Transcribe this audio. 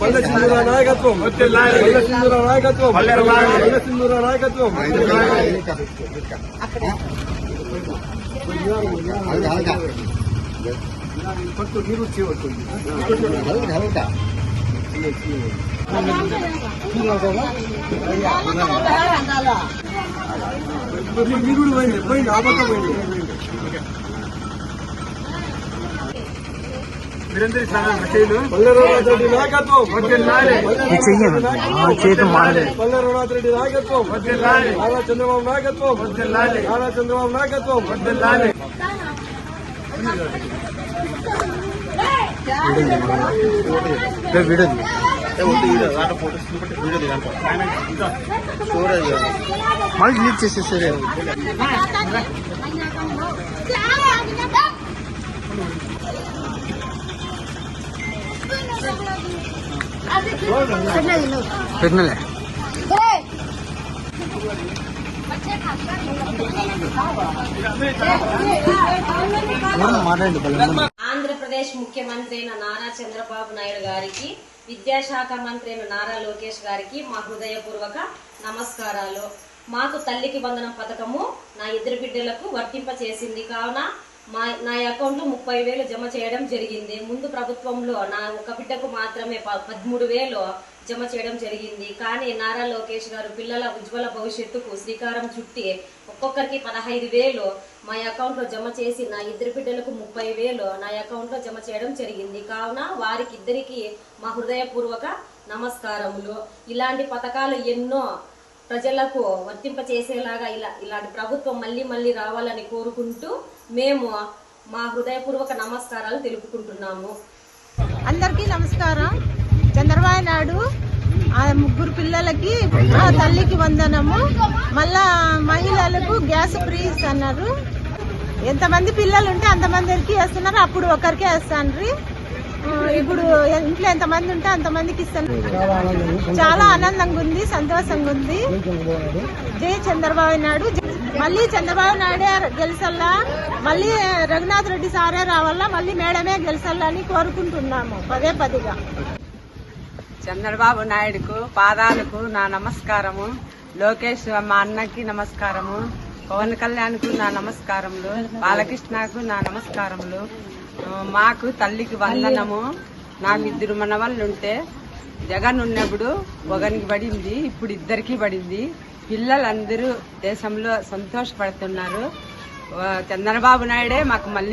పల్లె సింధూర నాయకత్వం పల్లె సింధూర నాయకత్వం పల్లె సింధూర నాయకత్వం ఫస్ట్ నీరు చేయవచ్చు నీరు పోయింది పోయింది ఆ పక్క పోయింది పల్లెరాజు రెడ్డి నాయకత్వం పల్లెరాజు రెడ్డి నాయకత్వం నారా చంద్రబాబు నాయకత్వం నారా చంద్రబాబు నాయకత్వం మళ్ళీ డిలీట్ చేసేసారు. పెట్టినలే. ఆంధ్రప్రదేశ్ ముఖ్యమంత్రి అయిన నారా చంద్రబాబు నాయుడు గారికి విద్యాశాఖ మంత్రి అయిన నారా లోకేష్ గారికి మా హృదయపూర్వక నమస్కారాలు. మాకు తల్లికి వందనం పథకము నా ఇద్దరు బిడ్డలకు వర్తింప చేసింది కావున మా నా అకౌంట్లో ముప్పై వేలు జమ చేయడం జరిగింది. ముందు ప్రభుత్వంలో నా ఒక బిడ్డకు మాత్రమే ప- పదమూడు వేలు జమ చేయడం జరిగింది. కానీ నారా లోకేష్ గారు పిల్లల ఉజ్వల భవిష్యత్తుకు శ్రీకారం చుట్టి ఒక్కొక్కరికి పదహైదు వేలు మా అకౌంట్లో జమ చేసి నా ఇద్దరు బిడ్డలకు ముప్పై వేలు నా అకౌంట్లో జమ చేయడం జరిగింది. కావున వారికి ఇద్దరికి మా హృదయపూర్వక నమస్కారములు. ఇలాంటి పథకాలు ఎన్నో ప్రజలకు వర్తింప చేసేలాగా ఇలా ఇలాంటి ప్రభుత్వం మళ్ళీ మళ్ళీ రావాలని కోరుకుంటూ మేము మా హృదయపూర్వక నమస్కారాలు తెలుపుకుంటున్నాము. అందరికీ నమస్కారం. చంద్రబాబు నాయుడు ఆ ముగ్గురు పిల్లలకి ఆ తల్లికి వందనము. మళ్ళా మహిళలకు గ్యాస్ ఫ్రీ ఇస్తున్నారు. ఎంతమంది పిల్లలు ఉంటే అంతమందికి వేస్తున్నారు. అప్పుడు ఒకరికే వేస్తాండ్రి. ఇప్పుడు ఇంట్లో ఎంతమంది ఉంటే అంతమందికి ఇస్తాను. చాలా ఆనందంగా ఉంది సంతోషంగా ఉంది. జై చంద్రబాబు నాయుడు. మళ్ళీ చంద్రబాబు నాయుడే గెలిసల్లా మళ్ళీ రఘునాథ్ రెడ్డి సారే రావాలా మళ్ళీ మేడమే గెలిసల్లా అని కోరుకుంటున్నాము పదే పదిగా. చంద్రబాబు నాయుడుకు పాదాలకు నా నమస్కారము. లోకేష్ మా అన్నకి నమస్కారము. పవన్ కళ్యాణ్కు నా నమస్కారములు. బాలకృష్ణకు నా నమస్కారములు. మాకు తల్లికి వందనము. నాకు ఇద్దరు మనవాళ్ళు ఉంటే జగన్ ఉన్నప్పుడు ఒకరికి పడింది ఇప్పుడు ఇద్దరికి పడింది. పిల్లలందరూ దేశంలో సంతోషపడుతున్నారు. చంద్రబాబు నాయుడే మాకు మళ్ళీ